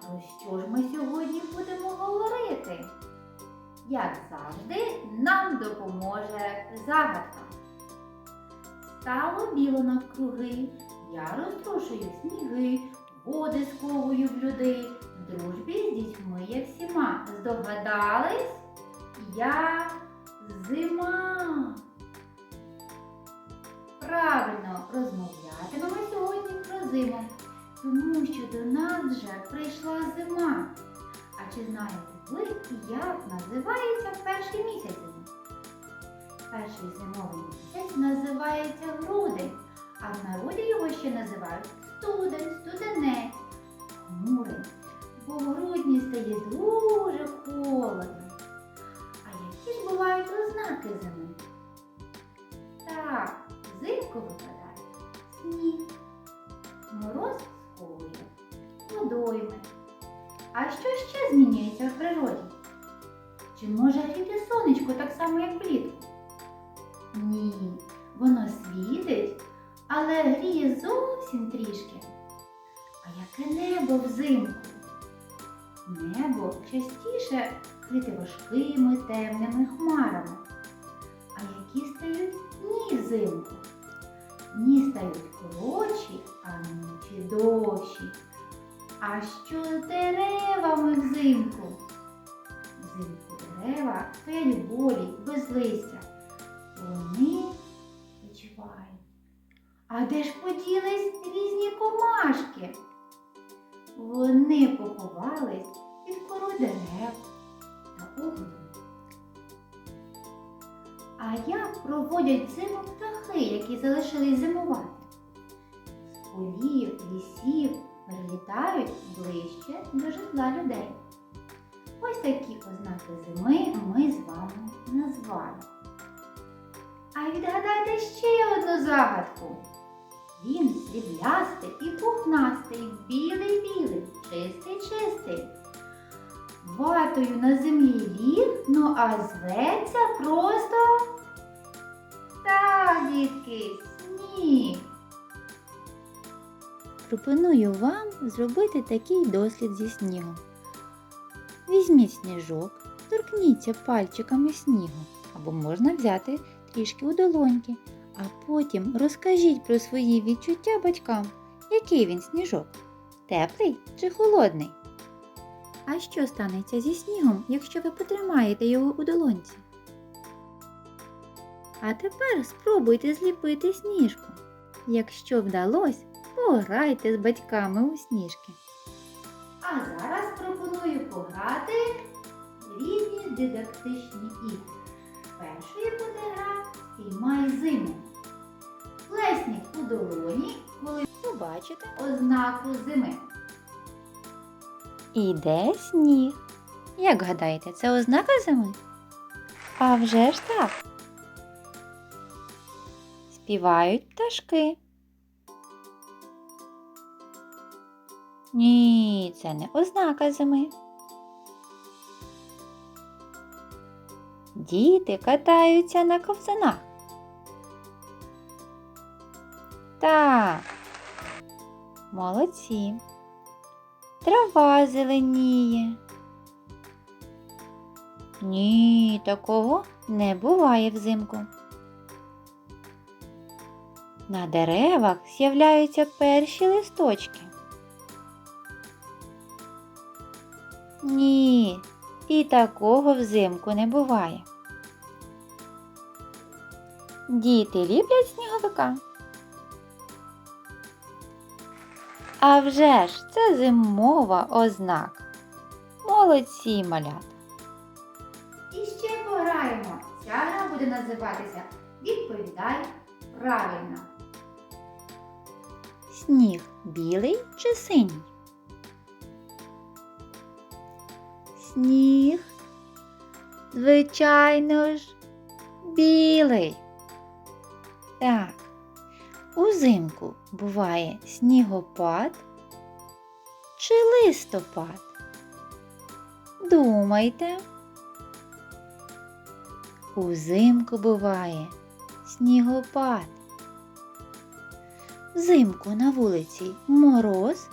Про що ж ми сьогодні будемо говорити? Як завжди, нам допоможе загадка. Стало біло навкруги, я розтрушую сніги, води сковую в людей, в дружбі з дітьми я всіма. Здогадались? Я зима. Правильно розмовлятимемо сьогодні про зиму, тому що до нас вже прийшла зима. А чи знаєте ви, як називається перший місяць? Перший зимовий місяць називається грудень, а в народі його ще називають студень, студенець, хмурень. Бо в грудні стає дуже холодно. А які ж бувають ознаки зими? Водойми. А що ще змінюється в природі? Чи може гріти сонечко так само, як влітку? Ні, воно світить, але гріє зовсім трішки. А яке небо взимку? Небо частіше вкрите важкими темними хмарами. А які стають дні взимку? Дні стають коротші, а ночі довші. А що з деревами взимку? Взимку дерева стоять голі, без листя. Вони відчувають. А де ж поділись різні комашки? Вони поховались під кору дерев та углу. А як проводять зиму птахи, які залишились зимувати? З полів, лісів прилітають ближче до житла людей. Ось такі ознаки зими ми з вами назвали. А відгадайте ще одну загадку. Він сріблястий і пухнастий, білий-білий, чистий-чистий. Ватою на землі ліг, ну а зветься просто так, дітки, Пропоную вам зробити такий дослід зі снігом. Візьміть сніжок, торкніться пальчиками снігу, або можна взяти трішки у долоньки, а потім розкажіть про свої відчуття батькам, який він сніжок теплий чи холодний. А що станеться зі снігом, якщо ви потримаєте його у долонці? А тепер спробуйте зліпити сніжку. Якщо вдалося, пограйте з батьками у сніжки. А зараз пропоную пограти різні дидактичні ігри. Першою буде гра «Спіймай зиму. Плесніть у долоні, коли Побачите. ознаку зими. Іде сніг. Як гадаєте, це ознака зими? А вже ж так. Співають пташки. Ні, це не ознака зими. Діти катаються на ковзанах. Так. Молодці. Трава зеленіє. Ні, такого не буває взимку. На деревах з'являються перші листочки. Ні, і такого взимку не буває. Діти ліплять сніговика. А вже ж, це зимова ознака. Молодці малята. І ще пограємо. Ця гра буде називатися Відповідай правильно. Сніг білий чи синій? Сніг, звичайно ж, білий. Так, узимку буває снігопад чи листопад? Думайте. Узимку буває снігопад. Взимку на вулиці мороз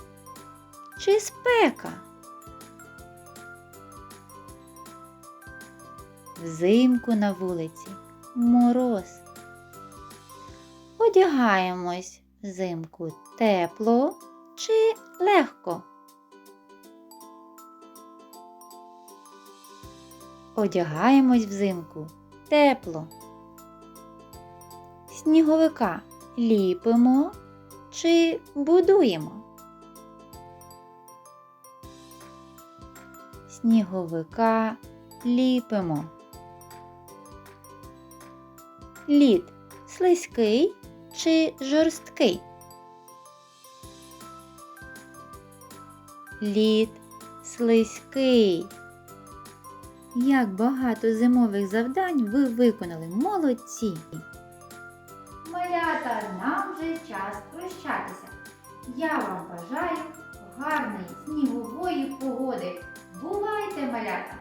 чи спека? Взимку на вулиці мороз. Одягаємось взимку тепло чи легко? Одягаємось взимку тепло. Сніговика ліпимо чи будуємо? Сніговика ліпимо. Лід слизький чи жорсткий? Лід слизький. Як багато зимових завдань ви виконали, молодці! Малята, нам вже час прощатися. Я вам бажаю гарної снігової погоди. Бувайте, малята!